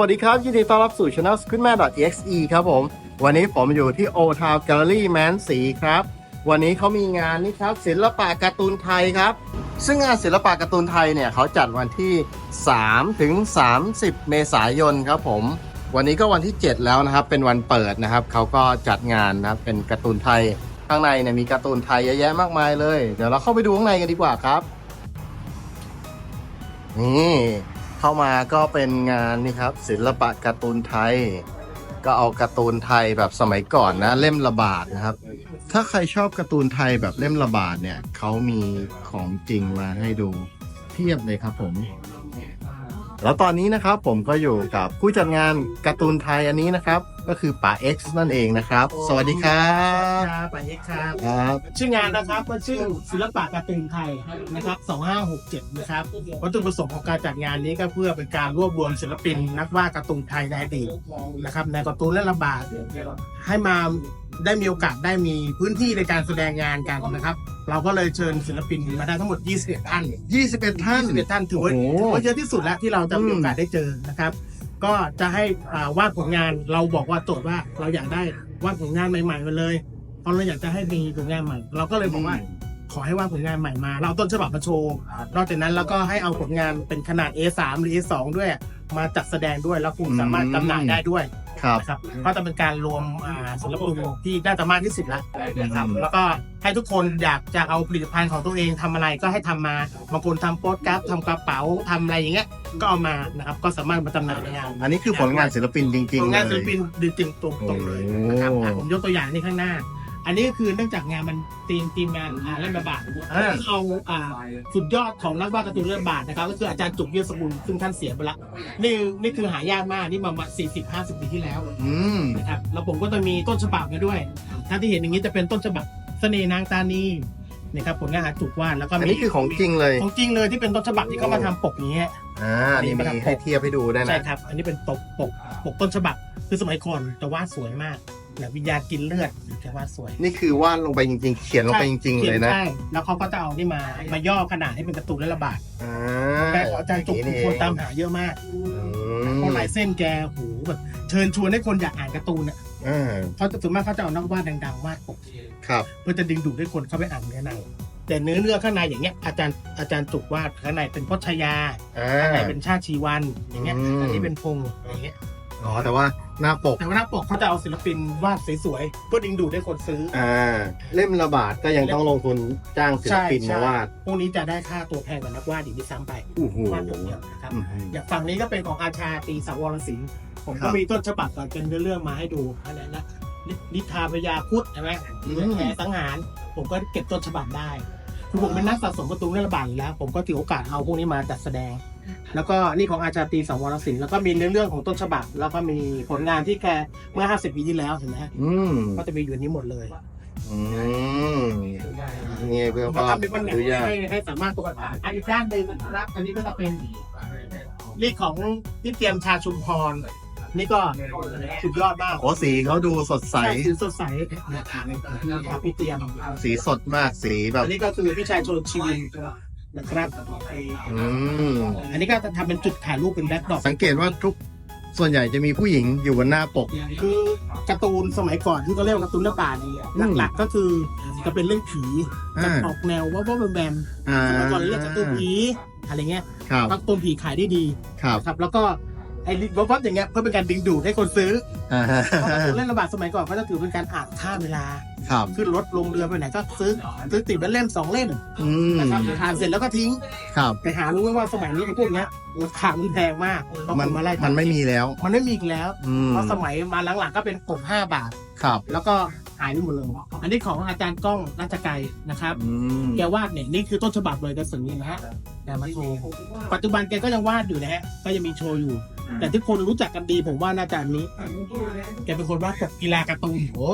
สวัสดีครับ ยินดีต้อนรับสู่ channel s q u i d m a n exe ครับผม วันนี้ผมอยู่ที่ Old Town Gallery แมนสีครับ วันนี้เขามีงานนี่ครับ ศิลปะการ์ตูนไทยครับ ซึ่งงานศิลปะการ์ตูนไทยเนี่ยเขาจัดวันที่ 3 ถึง 30 เมษายนครับผม วันนี้ก็วันที่ 7 แล้วนะครับ เป็นวันเปิดนะครับ เขาก็จัดงานนะครับเป็นการ์ตูนไทย ข้างในเนี่ยมีการ์ตูนไทยเยอะแยะมากมายเลย เดี๋ยวเราเข้าไปดูข้างในกันดีกว่าครับ นี่ เข้ามาก็เป็นงานนี่ครับ ศิลปะการ์ตูนไทย ก็เอาการ์ตูนไทยแบบสมัยก่อนนะ เล่มระบาดนะครับ ถ้าใครชอบการ์ตูนไทยแบบเล่มระบาดเนี่ยเขามีของจริงมาให้ดูเทียบเลยครับผม แล้วตอนนี้นะครับผมก็อยู่กับผู้จัดงานการ์ตูนไทยอันนี้นะครับ ก็คือป๋า X นั่นเองนะครับ สวัสดีครับครับไปเอกครับครับชื่องานนะครับก็ชื่อศิลปะการ์ตูนไทยนะครับ 2567 นะครับวัตถุประสงค์ของการจัดงานนี้ก็เพื่อเป็นการรวบรวมศิลปิน นักวาดการ์ตูนไทยในอดีตนะครับในการ์ตูนและระบาดให้มา ได้มีโอกาสได้มีพื้นที่ในการแสดงงานกันนะครับ เราก็เลยเชิญศิลปินมาได้ทั้งหมด 21 ท่าน 21 ท่าน 21 ท่านถือว่าโอ้โหถือว่าเยอะที่สุดแล้วที่เราจะมีโอกาสได้เจอนะครับ ก็จะให้อ่าวาดผลงานเราบอกว่าโจทย์ว่าเราอยากได้วาดผลงานใหม่ๆมาเลยเพราะเราอยากจะให้มีผลงานใหม่ เราก็เลยบอกว่าขอให้วาดผลงานใหม่มา เราเอาต้นฉบับมาโชว์ นอกจากนั้นแล้วก็ให้เอาผลงานเป็นขนาด A3 หรือ A2 ด้วย มาจัดแสดงด้วยแล้วคุณสามารถจำหน่ายได้ด้วย ครับนะครับก็จะเป็นการรวมอ่าศิลปินที่น่าจะมากที่สุดแล้วนะครับแล้วก็ให้ทุกคนอยากจะเอาผลิตภัณฑ์ของตัวเองทำอะไรก็ให้ทำมาบางคนทำโปสการ์ดทำกระเป๋าทำอะไรอย่างเงี้ยก็เอามานะครับก็สามารถมาจำหน่ายในงาน อันนี้คือผลงานศิลปินจริงผๆลเลงานศิลย ปินจริงๆตรงๆเลยโอ้นะครับอะผมยกตัวอย่างนี่ข้างหน้า อันนี้ก็คือเนื่องจากงานมันทีมทีมงานอ่าเล่นระบาดเอาอ่าสุดยอดของนักวาดการ์ตูนเล่นระบาดนะครับ ก็คืออาจารย์จุกเยี่ยมสกุลซึ่งท่านเสียไปละนี่นี่คือหายากมากนี่มามาสี่สิบห้าสิบปีที่แล้วอืมนะครับแล้วผมก็จะมีต้นฉบับมาด้วยถ้าที่เห็นอย่างนี้จะเป็นต้นฉบับเสน่ห์นางตานีนะครับผลงานอาจุกวาดแล้วก็อันมีนี้คือของจริงเลยของจริงเลยที่เป็นต้นฉบับที่เขามาทำปกอย่างเงี้ย อ่านี่มีให้เทียบให้ดูได้ใช่นะครับ อันนี้เป็นปกปกปกต้นฉบับ คือสมัยก่อนจะวาดสวยมาก แบบวิญญาณกินเลือดจะวาดสวยนี่คือวาดลงไปจริง ๆ เขียนลงไปจริง ๆ เลยนะใช่แล้วเขาก็จะเอานี่มามาย่อขนาดให้เป็นการ์ตูนและระบาดอ่าแต่อาจารย์จุกคือคนตามหาเยอะมากอืเพราะลายเส้นแกโหแบบเชิญชวนให้คนอยากอ่านการ์ตูนอะอ่าเขาจะส่วนมากเขาจะเอานักวาดดังๆวาดปกครับ เพื่อจะดึงดูดให้คนเข้าไปอ่านเนื้อในแต่เนื้อเรื่องข้างในอย่างเงี้ยอาจารย์อาจารย์จุกวาดข้างในเป็นพจยาอ่าข้างในเป็นชาติชีวันอย่างเงี้ยอืมอันนี้เป็นพงษ์อย่างเงี้ย อ๋อแต่ว่าหน้าปกแต่ว่าหน้าปกเขาจะเอาศิลปินวาดสวยๆเพื่อดึงดูดให้คนซื้ออ่าเล่มระบาดก็ยังต้องลงทุนจ้างศิลปินใช่มาวาดพวกนี้จะได้ค่าตัวแพงกว่านักวาดอีกที่ซ้ำไปโอ้โหวาดอย่างเดียวนะครับอืมอย่างฝั่งนี้ก็เป็นของอาชาตรีสาวรสิงห์ผมครัก็บมีต้นฉบับก่อนเป็นเรื่องมาให้ดูอันนั้นนะนินิทาพยาพุทธใช่ไหมอืมแผลสังหาร ผมก็เก็บต้นฉบับได้คือผมเป็นนักสะสมการ์ตูนเรื่องระบาดอยู่แล้ว ผมก็ถือโอกาสเอาพวกนี้มาจัดแสดง แล้วก็นี่ของอาจารย์ตรีสาวรสิงห์แล้วก็มีเรื่องเรื่องของต้นฉบับ แล้วก็มีผลงานที่แกเมื่อ 50 ปีที่แล้วเห็นไหมฮะอืมก็จะมีอยู่ในนี้หมดเลยอืมนี่เพื่อแล้วก็ก็มีปัญหาดูยากให้ให้สามารถตัวกันอันอีกด้านหนึ่งนะครับอันนี้ก็จะเป็นนี่ของที่เตรียมชาชุมพร นี่ก็สุดยอดมากโอ้สีเขาดูสดใส สีสดใสนะครับพี่เตรียมสีสดมากสีแบบอันนี้ก็คือพี่ชายชนชีวิน นะครับอืมอันนี้ก็จะทำเป็นจุดถ่ายรูปเป็นแบ็คดรอปสังเกตว่าทุกส่วนใหญ่จะมีผู้หญิงอยู่บนหน้าปก คือการ์ตูนสมัยก่อนที่เขาเรียกว่าการ์ตูนระบาดเนี่ยอืมหลักๆก็คือจะเป็นเรื่องผีอ่าจะออกแนวว่าว่าแบมอ่าๆสมัยก่อนเรียกการ์ตูนผีอะไรเงี้ยครับการ์ตูนผีขายได้ดีครับครับแล้วก็ ไอ้วับวับอย่างเงี้ยเพื่อเป็นการดึงดูดให้คนซื้ออ่าเพราะการ์ตูนเล่นระบาดสมัยก่อนเขาจะถือเป็นการอ่านค่าเวลา ครับขึ้นรถลงเรือไปไหนก็ซื้อซื้อติดเป็นเล่มสองเล่มอืมนะครับอ่านเสร็จแล้วก็ทิ้ง ครับ แต่หารู้ไหมว่าสมัยนี้ไอ้พวกเนี้ยราคามันแพงมากต้องมันมาไล่มันไม่มีแล้ว มันไม่มีอีกแล้ว อืมเพราะสมัยมาหลังๆก็เป็นกบห้าบาท ครับแล้วก็หายไปหมดเลยอันนี้ของอาจารย์ก้องราชไกรนะครับ อืมแกวาดเนี่ยนี่คือต้นฉบับเลยกระสือนะฮะแกมาโชว์ปัจจุบันแกก็ยังวาดอยู่นะฮะก็ยังมีโชว์อยู่ แต่ที่คนรู้จักกันดีผมว่าน่าจะอันนี้ แกเป็นคนวาดปกกีฬาการ์ตูนโอ้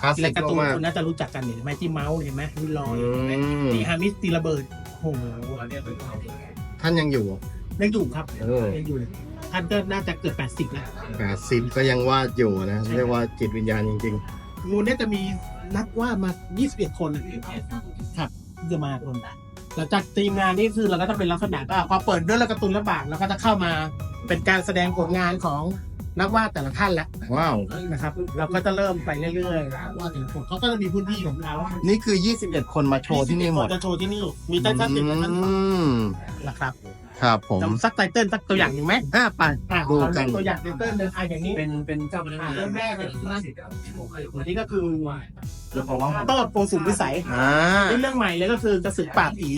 คลาสกีสิฬากการ์ตูนมากคนน่าจะรู้จักกันเห็นไหมที่เมาส์เห็นไหมมีรอยอืเห็นไหมมตีฮามิสตีระเบิดโอ้โหท่านยังอยู่ยังอยู่ครับเออยังอยู่ท่านก็น่าจะเกือบแปดสิบแล้ว แปดสิบก็ยังวาดอยู่นะ เรียกว่าจิตวิญญาณจริง งูเนี่ยจะมีนักวาดมา 21 คนครับจะมาคน หลังจากทีมงานนี่คือเราก็ต้องเป็นลักษณะก็พอเปิดด้วยแล้วการ์ตูนระบาดเราก็จะเข้ามาเป็นการแสดงผลงานของนักวาดแต่ละท่านแล้วว้าว นะครับ เราก็จะเริ่มไปเรื่อยๆว่าถึงผลเขาก็จะมีพื้นที่ของเขานี่คือ 21 คนมาโชว์ที่นี่หมดจะโชว์ที่นี่มีใต้ท่านติดท่านอืม นะครับ ครับผมจำสักไตเติ้ลสักตัวอย่างหนึ่งไหมอะไปอะดูเรากัเลืนอกตัวอย่างไตเติ้ลหนึ่งอะอย่างนี้เป็นเป็นเจ้าพนักงานเริ่มแรกเลยนะอันนี้ก็คือเดี๋ยวผมว่าโต้โกสุมวิสัยอ่านี่เรื่องใหม่เลยก็คือกระสือป่าบผี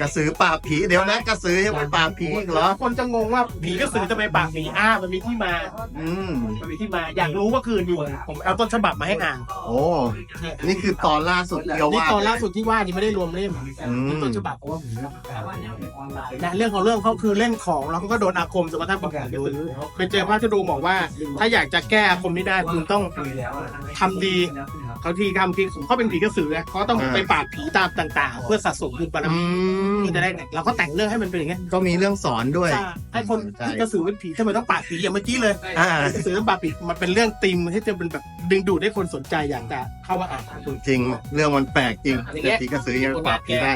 กระสือปราบผีเดี๋ยวนะกระสือยังเป็นปราบผีอีกเหรอ คนจะงงว่าผีกระสือจะไปป่าบผีอ้ามันมีที่มาอืมมันมีที่มาอยากรู้ก็คือนี่ผมเอาต้นฉบับมาให้อ่านโอ้นี่คือตอนล่าสุดที่เรานี่วาดตอนล่าสุดที่ว่านี่ไม่ได้รวมเล่มอืมนี่ต้นฉบับเพราะว่าผมนะเรื่องของเรื่องเขาคือเล่นของแล้วเขาก็โดนอาคมจนกระทั่งบอกดูเป็นเจอพระธดูบอกว่า ถ้าอยากจะแก้อาคมนี้ได้คุณต้องทำดีเขาทีทำทีเขาเป็นผีกระสือไงเขาต้องไปปราบผีตามต่าง ๆ เพื่อสะสมบุญบารอืมีมที่จะได้เราก็แต่งเรื่องให้มันเป็นอย่างเงี้ยก็มีเรื่องสอนด้วย ให้คนที่กระสือเป็นผีทำไมต้องปราบผีอย่างเมื่อกี้เลย อ่ากระสือต้องปราบผีมันเป็นเรื่องติมที่จะเป็นแบบดึงดูดให้คนสนใจอยากจะเข้ามาอ่านจริง เรื่องมันแปลกจริงอย่างเงี้แต่ยผีกระสือยังปราบผีได้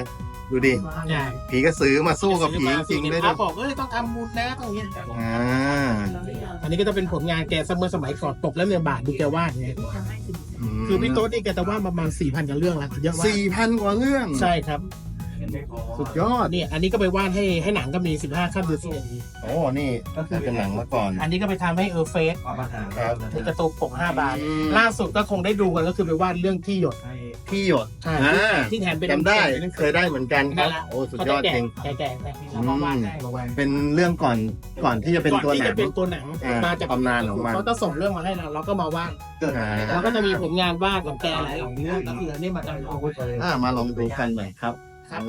ดูดิ ใช่ผีกระสือมาสู้กับผีจริงๆเลได้ยด้วยบอกเอ้ยต้องทำบุญนะต้องอย่างเงี้ยอ่าอันนี้ก็จะเป็นผลงานแกเสมอสมัยก่อนตกแล้วเนี่ยบาทดูแกวาดเนี่ยคือพี่โต๊ดนี่แกจะวาดประมาณสี่พันกว่าเรื่องแล้วเยอะมากสี่พันกว่าเรื่อง ใช่ครับ สุดยอด นี่อันนี้ก็ไปวาดให้ให้หนังก็มีสิบห้าขั้นเดือนสิบโอ้ นี่เป็นหนังมาก่อน อันนี้ก็ไปทำให้เออเฟสครับนี่กระตุกปกห้าบาท อืมล่าสุดก็คงได้ดูกันก็คือไปวาดเรื่องที่หยด พี่หยดใช่ อ่าที่แถมเป็น จำได้หนังสือเคยได้เหมือนกันครับ นั่นแหละ โอ้ สุดยอดจริง แก่แก่แก่เราก็วาดได้มาวาดเป็นเรื่องก่อนก่อนที่จะเป็นตัวก่อหที่นัจะงเป็นตัวหนังอ่ามมาจากตำนานของมัน เขาจะส่งเรื่องมาให้เราเราก็มาวาดอ่าแล้วก็จะมีผลงานวาดของแกหลายๆเรื่องก็คืออันนี้มาจากเอาไว้เลยอ่ามาลองดูกันหน่อยครับ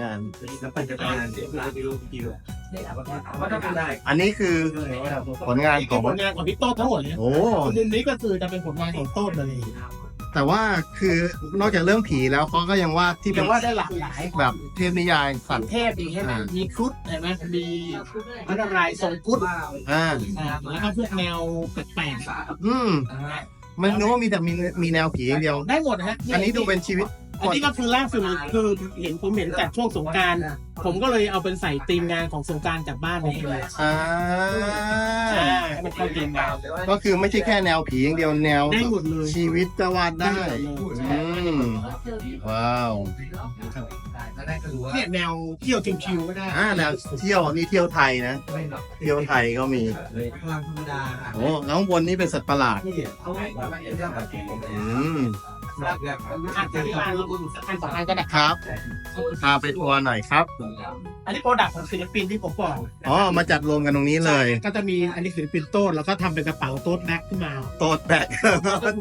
งาน แล้วปั่นจักรยานเดี๋ยวเราไปดูกิวว่าถ้าเป็นได้อันนี้คือผลงานนี่ขคือองผลงานของพี่โต้ทั้งหมดเลยโอ้มุมนี้ก็คือจะเป็นผลงานของโต้เลยแต่ว่าคือนอกจากเรื่องผีแล้วเขาก็ยังวาดที่เป็แต่นว่าได้หลากหลายแบบเทพนิยายสัตว์เทพดีใช่ไหมอ่ามีมีครุฑเห็นไหมมีพันรายทรงครุฑอ่าอ่าแล้วก็พวกแนวแปลกอืมมันนึกว่ามีแต่มีมีแนวผีอย่างเดียวๆได้หมดนะฮะอันนี้ดูเป็นชีวิต อันนี้ก็คือล่าสุดเลยคือเห็นผมเห็นจากช่วงสงกรารผมก็เลยเอาเป็นใส่ธีมงานของสงกรารจากบ้านเลยอ่าใช่ให้มันเข้าธีมงานก็คือไม่ใช่แค่แนวผีอย่างเดียวแนว ได้หมดเลยชีวิตจะวาดได้ได้หมดเลยอืมว้าวเนี่ยแนวเที่ยวชิวๆก็ได้อ่าแนวเที่ยวนี่เที่ยวไทยนะ เที่ยวไทยก็มีพลังธรรมดาโอ้แล้วข้างบนนี่เป็นสัตว์ประหลาดอืม อะที่มาเราอันสองอันก็ได้ครับพาไปทัวร์หน่อยครับ อันนี้โปรดักต์ของศิลปินที่ผมบอกอ๋อ มาจัดรวมกันตรงนี้เลย ก็จะมีอันนี้ศิลปินโต้นแล้วก็ทำเป็นกระเป๋าโต๊ดแบ็คขึ้นมา โต๊ดแบก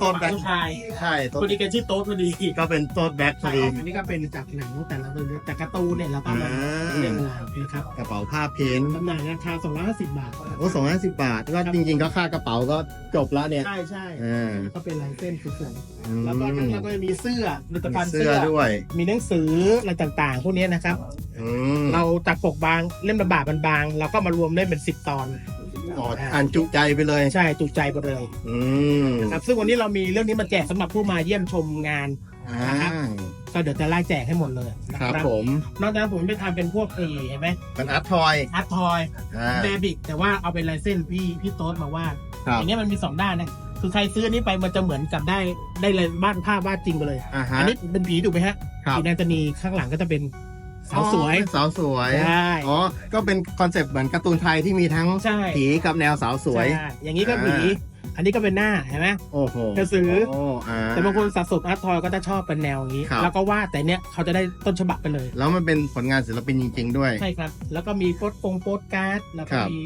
โต๊ดแบกผู้ชายใช่โต๊พอดดีแกชื่อโต๊ดพอดีก็เป็นโต๊ดแบกพอดีอันนี้ก็เป็นจากหนังแต่ละเรื่องจากการ์ตูนเนี่ยแล้วก็มาอ่าเล่นราวนะครับกระเป๋าผ้าเพ้นท์จำหน่ายราคา250 บาทโอ้สองร้อยสิบบาท ก็จริงๆก็ค่ากระเป๋าก็จบแล้วเนี่ย ใช่ใช่อ่าก็เป็นลายเส้นสวยอืๆมแล้วก็ข้างล่างก็จะมีเสื้อผลิตมีภัณฑ์เสื้เสื้ออด้วย มีหนังสืออะไรต่างๆ พวกนี้นะครับ อืมเราจากปกบางเล่มระบาดบางๆเราก็มารวมเล่มเป็น10ตอน อ๋ออ่านจุใจไปเลย ใช่จุใจไปเลยอืมนะครับซึ่งวันนี้เรามีเรื่องนี้มาแจกสำหรับผู้มาเยี่ยมชมงาน อ่าก็เดี๋ยวจะไล่แจกให้หมดเลยนะครับผมนอกจากนั้นผมไปทำเป็นพวกเอเห็นไหมเป็นอาร์ตทอยอาร์ตทอยอ่าเบบิกแต่ว่าเอาเป็นลายเส้นพี่พี่โต๊ดมาวาดครับ อย่างเงี้ยมันมีสองด้านนะ คือใครซื้ออันนี้ไปมันจะเหมือนกับได้ได้เลยบ้านภาพวาดจริงไปเลย อ่าฮะอันนี้เป็นผีถูกไหมฮะครับผีนางตานีข้างหลังก็จะเป็นสาวสวย อ๋อเป็นสาวสวยใช่ อ๋อ ก็เป็นคอนเซปต์เหมือนการ์ตูนไทยที่มีทั้งใช่ผีกับแนวสาวสวย ใช่อย่างนี้ก็ผีอ่อันนี้ก็เป็นหน้าเห็นไหม โอ้โหกระสือโอ้อ่า แต่บางคนสะสมอาร์ตทอยก็จะชอบเป็นแนวอย่างนี้ ครับ แล้วก็วาดแต่เนี้ยเขาจะได้ต้นฉบับไปเลย แล้วมันเป็นผลงานศิลปินจริง ๆ ด้วย ใช่ครับ แล้วก็มีโปสตงโปสการ์ดแล้วก็ครับ มี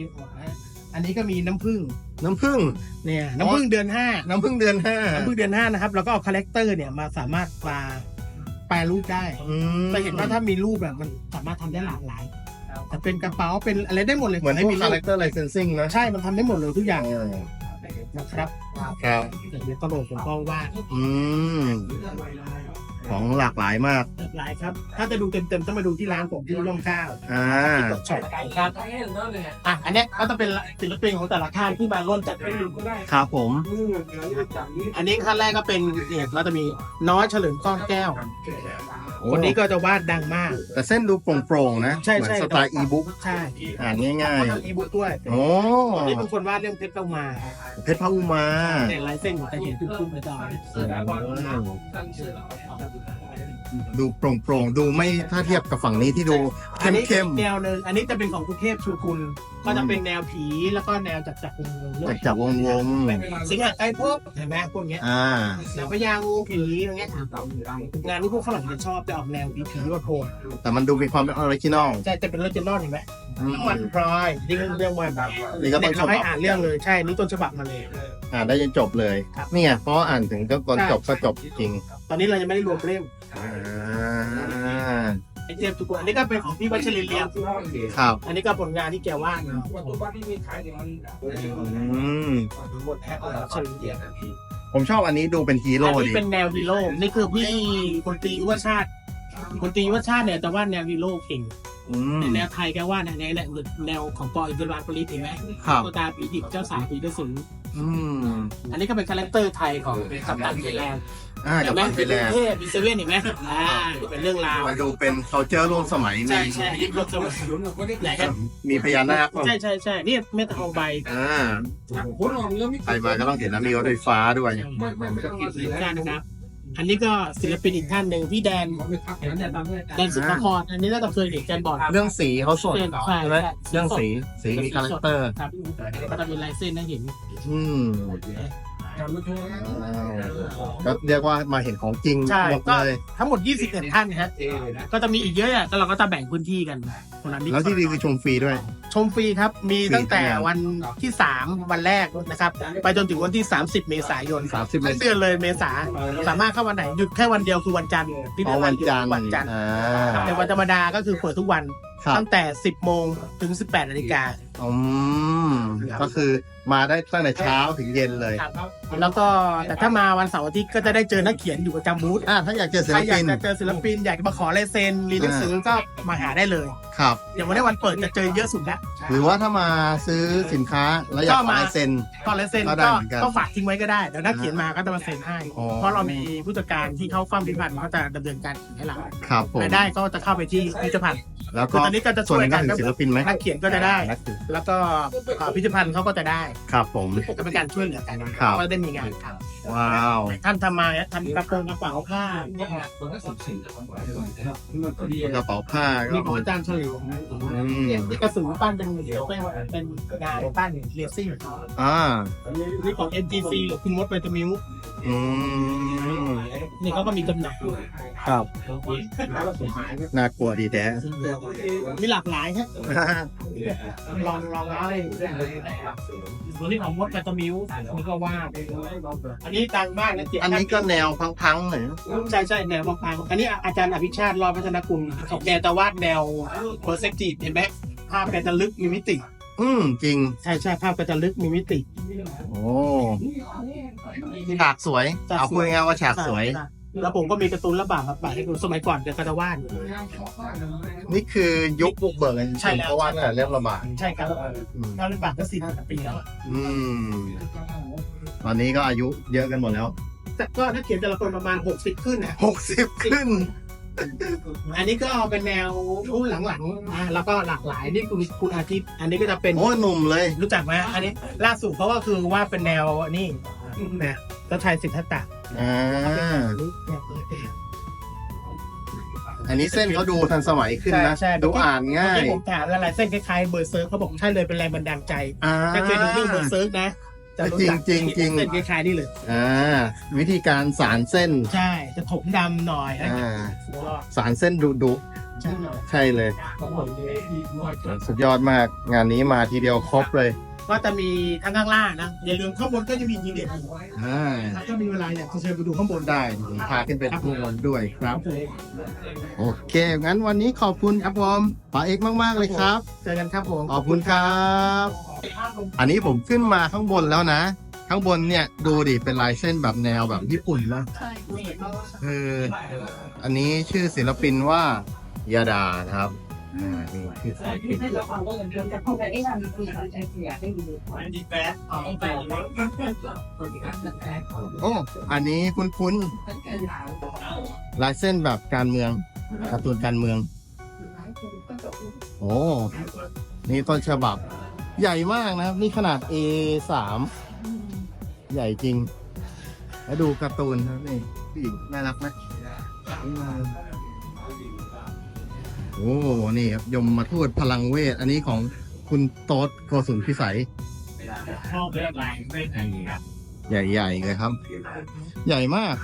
อันนี้ก็มีน้ำผึ้ง น้ำผึ้งเนี่ยน้ำผึ้งเดือนห้าน้ำผึ้งเดือนห้าน้ำผึ้งเดือนห้านะครับแล้วก็เอาคาแรคเตอร์เนี่ยมาสามารถมาแปลรูปได้อืมจะเห็นว่าถ้ามีรูปแบบมันสามารถทำได้หลากหลายแต่เป็นกระเป๋าเป็นอะไรได้หมดเลยเหมือนพวกรูคาปแรคเตอร์ไลเซนซิ่งนะใช่มันทำได้หมดเลยทุกอย่างเออนะครับ ครับเดี๋ยวกระโดดผมก็วาดอืม ของหลากหลายมากหลายครับ ถ้าจะดูเต็มๆต้องมาดูที่ร้านผมที่ร่มข้าวอ่า ที่กดช็อปครับอะอันเนี้ยก็จะเป็นศิลปินของแต่ละค่ายที่มาร่วมจัดให้ดูครับผม อันนี้ขั้นแรกก็เป็นเนี่ยเราจะมีน้อยเฉลิมก้อนแก้ว คนนี้ก็จะวาดดังมาก แต่เส้นดูโปร่งๆนะใช่เหมือนใช่ สไตล์อีบุ๊กใช่อ่านง่ายเขาทำอีบุ๊กด้วยๆ โอ้คนนี้เป็นคนวาดเรื่องเพชรเก้ามา เพชรพระอุมาเนี่ยลายเส้นของแต่เห็นขึ้นขึ้นไปต่อดูโปร่งๆ ดูไม่ถ้าเทียบกับฝั่งนี้ที่ดูอันนี้เข้มแนวหนึงอันนี้จะเป็นของกรุงเทพชูคุณ ก็จะเป็นแนวผีแล้วก็แนวจักรจักรวงศ์ๆจากจากวงวงสิงห์ไอ้พวกเห็นไหมพวกเนี้ยอ่าแนวพญางูผีอย่างเงี้ยงานที่พวกฝรั่งจะชอบจะออกแนวผีผีว่าโทนแต่มันดูมีความเป็นออริจินอลใช่จะเป็นเรื่องเจนนอนเห็นไหมวันพลอยนี่เรื่องวันแบบนี่ก็ต้องเขาให้อ่านเรื่องเลยใช่นี่ต้นฉบับมาเลย อ่านได้จนจบเลยครับเนี่ยเพราะอ่านถึงก็ตอนใช่จบก็จบจริงตอนนี้เรายังไม่ได้รวมเล่มอ่า ไอเจมส์ทุกคนอันนี้ก็เป็นของพี่วัชรินทร์เลี้ยงครับอันนี้ก็ผลงานที่แกวาดนะอืมหมดแพ็คแล้ววัชรินทร์เลี้ยงผมชอบอันนี้ดูเป็นฮีอัโร่นนี้ดีเป็นแนวฮีโร่นี่คือพี่คนตรียุวชาติคนตรียุวชาติเนี่ยจะวาดแนวฮีโร่เก่งอืม แนวไทยแกวาดเนี่ยแนวแนวของปออินทรวานปริศเห็นไหมครับ ตัวตาผีดิบเจ้าสาวผีกระสืออืมอันนี้ก็เป็นคาแรคเตอร์ไทยของกัปตันไทยแลนด์ อ่าเห็กับนไหมมันไปเป็นแล้วเทพมีเซเว่นเห็นไหมอ่าเป็นเรื่องราวมาดูเป็น culture ร่วมสมัยใช่มีใช่ที่รถสมัยไหนกันมีพญานาคใช่ใช่ใช่นี่เมตาทองใบอ่าใครมาก็ต้องเห็นนะมีรถไฟฟ้าด้วยนะครับอันนี้ก็ศิลปินอีกท่านหนึ่งพี่แดนแดนสุภครอันนี้น่าจะเคยเห็นกันบ่อยเรื่องสีเขาสดใช่ใช่ไหมเรื่องสีสีมีคาแรคเตอร์ครับก็จะมีลายเส้นให้เห็นอืม ก็เรียกว่ามาเห็นของจริงใช่หมดก็เลย ทั้งหมด 21 ท่านนะฮะก็จะมีอีกเยอะอะแต่เราก็จะแบ่งพื้นที่กันคนละนิดแล้วที่ดีคือชมฟรีด้วย ชมฟรีครับมีตั้งแต่ฟรีทุกอย่างวันที่ 3 วันแรกนะครับ ไปจนถึงวันที่ 30 เมษายนสามสิบเลทั้ยงเดือนเลยเมษาสามารถเข้าวันไหนหยุดแค่วันเดียวคือวันจันทร์ที่อ๋อวันจันทร์วันจันทร์อ่าในวันธรรมดาก็คือเปิดทุกวันครับตั้งแต่ 10โมงถึง 18นาฬิกา อืมก็คือมาได้ตั้งแต่เช้าถึงเย็นเลย แล้วก็แต่ถ้ามาวันเสาร์อาทิตย์ก็จะได้เจอนักเขียนอยู่ประจำบูธอ่าถ้าอยากเจอศิใครลอยาปิกน จะเจอศิลปินอยากจะมาขอลายเซ็นรีนหนังสือก็มาหาได้เลยครับ อย่างวันนี้วันเปิดจะเจอเยอะสุดแล้ว หรือว่าถ้ามาซื้อสินค้าแล้วอยากก็ขอมาลายเซ็น ก็ลายเซ็นก็ได้ก็เหมือนกันก็ฝากทิ้งไว้ก็ได้เดี๋ยวนักเขียนมาก็จะมาเซ็นให้ อ๋อ เพราะเรามีผู้จัดการที่เข้าฟั่มพิพิธภัณฑ์เขาจะดำเนินการให้เราครับผมรายได้ก็จะเข้าไปที่พิพิธภัณฑ์แล้วก็คือตอนนี้ก็จะช่ส่วนวยหนึงกัก็นถึงศิลปินไหมนักเขียนก็จะได้นักเขียนแล้วก็เอ่อพิพิธภัณฑ์เขาก็จะได้ครับผม จะเป็นการช่วยเหลือกันครับ ก็ได้มีงานทว้าวำท่านทำมาทำกระโปรงกระเป๋าผ้ากระเป๋าผ้าก็มีของอาจารย์เฉลียวอืมนี่กระสือปั้นเป็นเป็นเป็นงานปั้นเรียซิ่งอ่า นี่ของ NGC หรือคุณมดเวตามิว อืมนี่เขาก็มีจำหน่ายครับ น่ากลัวดีแท้ มีหลากหลายครับลองลองเอาเลยตัวนี้ของมดเวตามิวนี่ก็ว่าดอันนี้ตังมากนะเจ๊อันนี้ก็แนวพังๆหน่อยใช่ใช่แนวบางๆอันนี้อาจารย์อภิชาติรอดพัฒนกุลของแกจะวาดแนวเพอร์เซกทีฟเห็นไหมภาพแกจะลึกมีมิติ อืมจริง ใช่ใช่ภาพแกจะลึกมีมิติโอ้ฉากสวยเอาพูดง่ายๆว่าฉากสวยแล้วผมก็มีการ์ตูนระบาดมาปะให้ดูสมัยก่อนแกก็จะวาดนี่คือยุคบุกเบิกกันจใช่ริงแล้ว เพราะว่าตั้งแต่เล่มระบาดใช่ครับอืมเราเล่นบาทก็สี่ห้าปีแล้วอืม ตอนนี้ก็อายุเยอะกันหมดแล้ว แต่ก็ถ้าเขียนแต่ละคนประมาณหกสิบขึ้นนะหกสิบขึ้น อันนี้ก็เป็นแนวรุ่นหลังๆอะแล้วก็หลากหลายนี่คือคุณอาทิตย์ อันนี้ก็จะเป็นโอ้ยหนุ่มเลย รู้จักไหมอันนี้ ล่าสุดเขาก็คือว่าเป็นแนวนี่นะเจ้าชายสิทธัตถะอ่าเนี่ยอันนี้เส้นเขาดูทันสมัยขึ้นนะ ใช่ใช่ ดูอ่านง่าย ที่ผมถามอะไรเส้นคล้ายๆเบอร์เซิร์ฟเขาบอกใช่เลยเป็นแรงบันดาลใจอ่า ถ้าเคยดูเรื่องเบอร์เซิร์ฟนะ จะรู้จักจริงๆจริงๆเส้นคล้ายๆนี่เลย อ่าวิธีการสารเส้นใช่ จะถมดำหน่อยนะอ่าสารเส้นดุดุใช่ ใช่เลย สุดยอดมากงานนี้มาทีเดียวครบเลย ก็จะมีทั้งข้างล่างนะอย่าลืมข้างบนก็จะมีทีเด็ดอีกอ่าถ้ามีเวลาอยากจะเชิญไปดูข้างบนได้ผมพาขึ้นไปดูบนด้วยครับ โอเค งั้นวันนี้ขอบคุณครับผมป๋าเอกมาก ๆ เลยครับ เจอกันครับผมขอบคุณครับ อันนี้ผมขึ้นมาข้างบนแล้วนะ ข้างบนเนี่ยดูดิเป็นลายเส้นแบบแนวแบบญี่ปุ่นนะใช่เอออันนี้ชื่อศิลปินว่ายาดานะครับ อ่านี่คือศิลปินดีแฟสอ๋อแฟสโอ้อันนี้คุ้นๆลายเส้นแบบการเมืองการ์ตูนการเมือง โอ้นี่ต้นฉบับ ใหญ่มากนะครับ นี่ขนาด A3 ใหญ่จริง แล้วดูการ์ตูนครับนี่ผู้หญิงน่ารักไหม โอ้นี่ครับยมมาทูตพลังเวท อันนี้ของคุณโต๊ดโกสุนพิสัย ชอบเรื่องลายไม่ใช่ครับใหญ่ๆเลยครับ ใหญ่มาก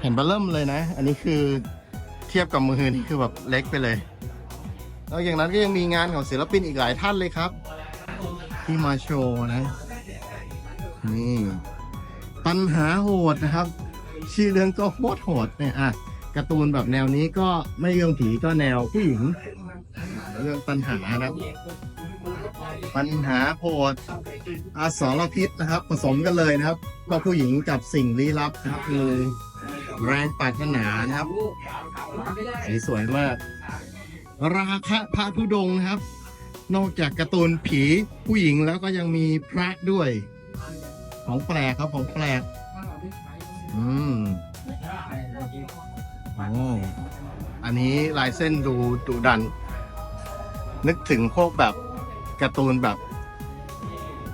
เห็นเบลเริ่มเลยนะ อันนี้คือเทียบกับมือนี่คือแบบเล็กไปเลยนอกจากนั้นก็ยังมีงานของศิลปินอีกหลายท่านเลยครับ ที่มาโชว์นะนี่ปัญหาโหดนะครับ ชื่อเรื่องก็โคตรโหดเนี่ยอะ การ์ตูนแบบแนวนี้ก็ไม่เรื่องผีก็แนวผู้หญิงเรื่องปัญหานะครับ ปัญหาโหดอาสรพิษนะครับ ผสมกันเลยนะครับ ก็ผู้หญิงกับสิ่งลี้ลับนะครับคือแรงปรารถนานะครับสสวยมากราคะพระธุดงค์นะครับ นอกจากการ์ตูนผีผู้หญิงแล้วก็ยังมีพระด้วย ของแปลกครับของแปลก อืม โอ้อันนี้ลายเส้นดูดุดัน นึกถึงพวกแบบการ์ตูนแบบ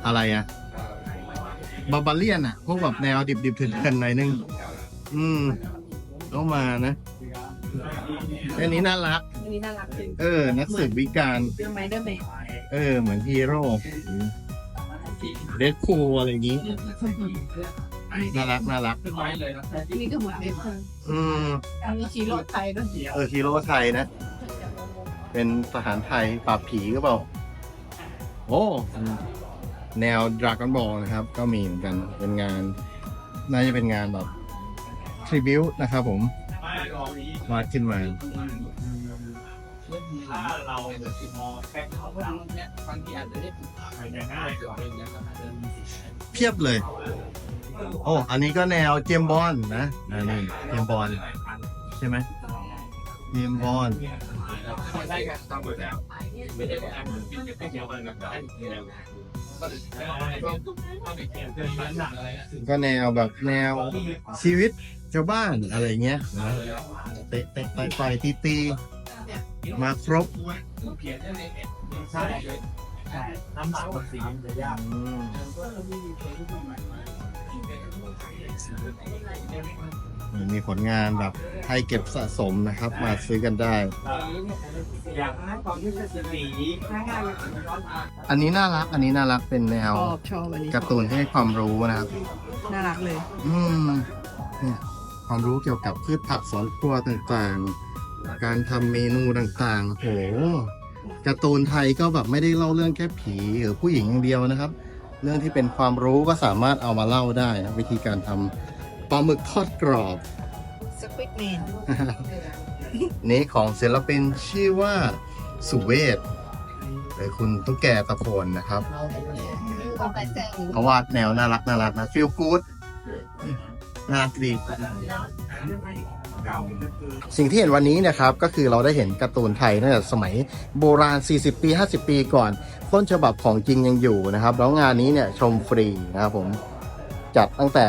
อะไรอะบาบาเลียนอะพวกแบบแนวดิบๆเถื่อนๆหน่อยนึง อืมต้องมานะอันนี้น่ารัก อันนี้น่ารักจริงเออ นักสืบวิการเรื่องไมเดอร์แมนเออ เหมือนฮีโร่เดดพูอะไรอย่างนี้ น่ารักน่ารักเป็นไม้เลยนะนี่ก็เหมือนเด็กคนอืมอันนี้ชีโร่ไทยด้วยเออฮีโร่ไทยนะ เป็นทหารไทยปราบผีก็เปล่า โอ้แนวดราก้อนบอลนะครับ ก็มีเหมือนกันเป็นงาน น่าจะเป็นงานแบบทริบิวนะครับผมวาดขึ้นมาถ้าเรามองแค่เขาเนี่ยบางทีอาจจะได้ไปได้ง่ายกว่าเพียบเลย โอ้ อันนี้ก็แนวเจมส์บอลนะนนี้เจมส์บอลใช่ไหมเจมส์บอลได้กันตามกฎแล้วไม่ได้ว่าเหมือนเป็นแค่เดียวกันกับได้เดียวก็ต้องไปเขียนเป็นมันหนักอะไรอะก็แนวแบบแนวชีวิตชาวบ้านอะไรเงี้ยนะเตะเตะต่อยต่อยตีตีมาครบใช่น้ำหนักกับสีจะยาก มมีผลงานแบบให้เก็บสะสมนะครับ มาซื้อกันได้อยากให้ความที่เป็นสีง่ายๆอันนี้น่ารัก อันนี้น่ารักเป็นแนวชอบชอบอันนี้การ์ตูนที่ให้ความรู้นะครับ น่ารักเลย อืมเนี่ยความรู้เกี่ยวกับพืชผักสวนครัวต่างๆ การทำเมนูต่างๆโหการ์ตูนไทยก็แบบไม่ได้เล่าเรื่องแค่ผีหรือผู้หญิงอย่างเดียวนะครับ เรื่องที่เป็นความรู้ก็สามารถเอามาเล่าได้นะวิธีการทำปลาหมึกทอดกรอบ สควิตแมนนี้ของศิลปินชื่อว่าสุเวทหรือคุณตุ๊กแกตะโพนนะครับ เขาวาดแนวน่ารักน่ารักนะฟีลกู๊ดน่ารักดี สิ่งที่เห็นวันนี้นะครับก็คือเราได้เห็นการ์ตูนไทยตั้งแต่สมัยโบราณ 40 ปี 50 ปีก่อน ต้นฉบับของจริงยังอยู่นะครับ แล้วงานนี้เนี่ยชมฟรีนะครับผมจัดตั้งแต่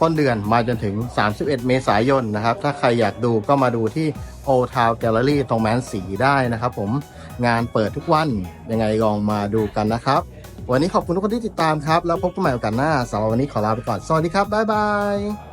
ต้นเดือนมาจนถึง 31 เมษายนนะครับ ถ้าใครอยากดูก็มาดูที่ Old Town Gallery ตรงแมนสีได้นะครับผมงานเปิดทุกวันยังไงลองมาดูกันนะครับ วันนี้ขอบคุณทุกคนที่ติดตามครับ แล้วพบกันใหม่โอกาสหน้าสำหรับวันนี้ขอลาไปก่อน สวัสดีครับ บ๊ายบาย